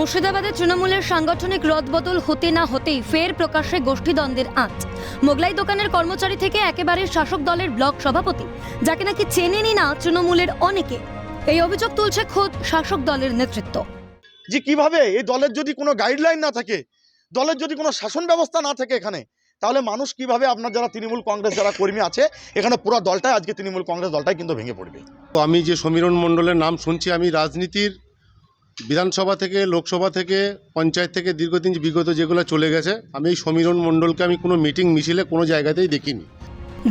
মুর্শিদাবাদে তৃণমূলের সাংগঠনিক রদবদল হতে না হতেই ফের প্রকাশ্যে গোষ্ঠীদ্বন্দ্বের আঁচ। মোগলাই দোকানের কর্মচারী থেকে একেবারে শাসক দলের ব্লক সভাপতি যাকে নাকি চেনেনি না তৃণমূলের অনেকে। এই অভিযোগ তুলছে খোদ শাসক দলের নেতৃত্ব। যে কীভাবে এই দলের যদি কোনো গাইডলাইন না থাকে দলের যদি কোনো শাসন ব্যবস্থা না থাকে এখানে তাহলে মানুষ কীভাবে আপনার যারা তৃণমূল কংগ্রেস যারা কর্মী আছে এখানে পুরো দলটাই আজকে তৃণমূল কংগ্রেস দলটাই কিন্তু ভেঙে পড়বে? তো আমি যে সমীরণ মণ্ডলের নাম শুনছি আমি রাজনীতির বিধানসভা থেকে, লোকসভা থেকে, পঞ্চায়েত থেকে দীর্ঘদিন বিগত যেগুলো চলে গেছে, আমি এই সমীরণ মণ্ডলকে আমি কোনো মিটিং মিছিলে কোনো জায়গাতেই দেখিনি।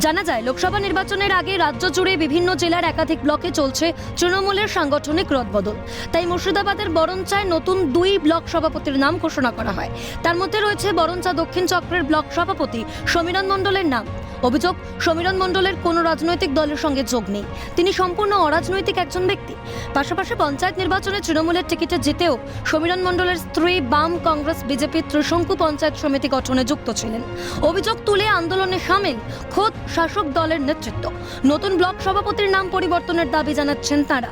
জানা যায়, লোকসভা নির্বাচনের আগে রাজ্য জুড়ে বিভিন্ন জেলার একাধিক ব্লকে চলছে তৃণমূলের সাংগঠনিক রদবদল। তাই মুর্শিদাবাদের বরঞ্চায় নতুন দুই ব্লক সভাপতির নাম ঘোষণা করা হয়। তার মধ্যে রয়েছে বরঞ্চা দক্ষিণ চক্রের ব্লক সভাপতি সমীরণ মণ্ডলের নাম। অভিযোগ, সমীরণ মণ্ডলের কোনো রাজনৈতিক দলের সঙ্গে যোগ নেই। তিনি সম্পূর্ণ অরাজনৈতিক একজন ব্যক্তি। পাশাপাশি পঞ্চায়েত নির্বাচনে তৃণমূলের টিকিটে জিতেও সমীরণ মণ্ডলের স্ত্রী বাম কংগ্রেস বিজেপির ত্রিশঙ্কু পঞ্চায়েত সমিতি গঠনে যুক্ত ছিলেন। অভিযোগ তুলে আন্দোলনে সামিল খোদ শাসক দলের নেতৃত্ব। নতুন ব্লক সভাপতির নাম পরিবর্তনের দাবি জানাচ্ছেন তারা।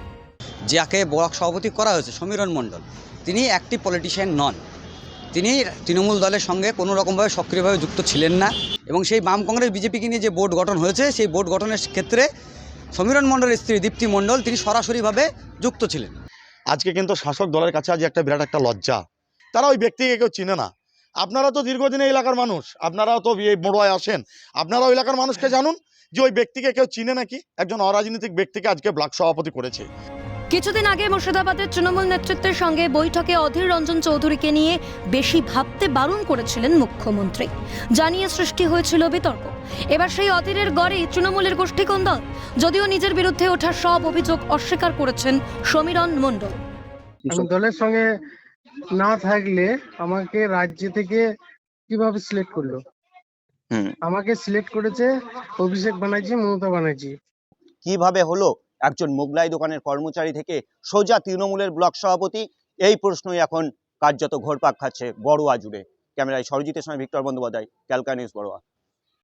যাকে ব্লক সভাপতি করা হয়েছে সমীরণ মণ্ডল, তিনি একটি পলিটিশিয়ান নন। তিনি তৃণমূল দলের সঙ্গে কোনো রকমভাবে সক্রিয়ভাবে যুক্ত ছিলেন না এবং সেই বাম কংগ্রেস বিজেপিকে নিয়ে যে বোর্ড গঠন হয়েছে, সেই বোর্ড গঠনের ক্ষেত্রে সমীরণ মণ্ডলের স্ত্রী দীপ্তি মণ্ডল, তিনি সরাসরিভাবে যুক্ত ছিলেন। আজকে কিন্তু শাসক দলের কাছে আজ একটা বিরাট একটা লজ্জা। তারা ওই ব্যক্তিকে কেউ চিনে না। আপনারা তো দীর্ঘদিন এলাকার মানুষ। আপনারাও তো এই মোড়ায় আসেন। আপনারা ওই এলাকার মানুষকে জানুন যে ওই ব্যক্তিকে কেউ চিনে নাকি? একজন অরাজনৈতিক ব্যক্তিকে আজকে ব্লক সভাপতি করেছে। কিছুদিন আগে মুর্শিদাবাদের তৃণমূল নেতৃত্বের সঙ্গে বৈঠকে অধীর রঞ্জন চৌধুরীকে নিয়ে বেশি ভাবতে বারণ করেছিলেন মুখ্যমন্ত্রী। জানিয়ে সৃষ্টি হয়েছিল বিতর্ক। এবার সেই অধীরের গড়েই তৃণমূলের গোষ্ঠী দল যদিও নিজের বিরুদ্ধে ওঠা সব অভিযোগ অস্বীকার করেছেন সমীরণ মণ্ডল। দলের সঙ্গে না থাকলে আমাকে রাজ্য থেকে কীভাবে সিলেক্ট করল? হুম। আমাকে সিলেক্ট করেছে অভিষেক ব্যানার্জি মমতা ব্যানার্জি। কীভাবে হলো? একজন মোগলাই দোকানের কর্মচারী থেকে সোজা তৃণমূলের ব্লক সভাপতি। এই প্রশ্নই এখন কার্যত ঘোরপাক খাচ্ছে বড়ুয়া জুড়ে। ক্যামেরায় সরজিতের সঙ্গে ভিক্টর বন্দ্যোপাধ্যায় ক্যালকা নিউজ বড়ুয়া।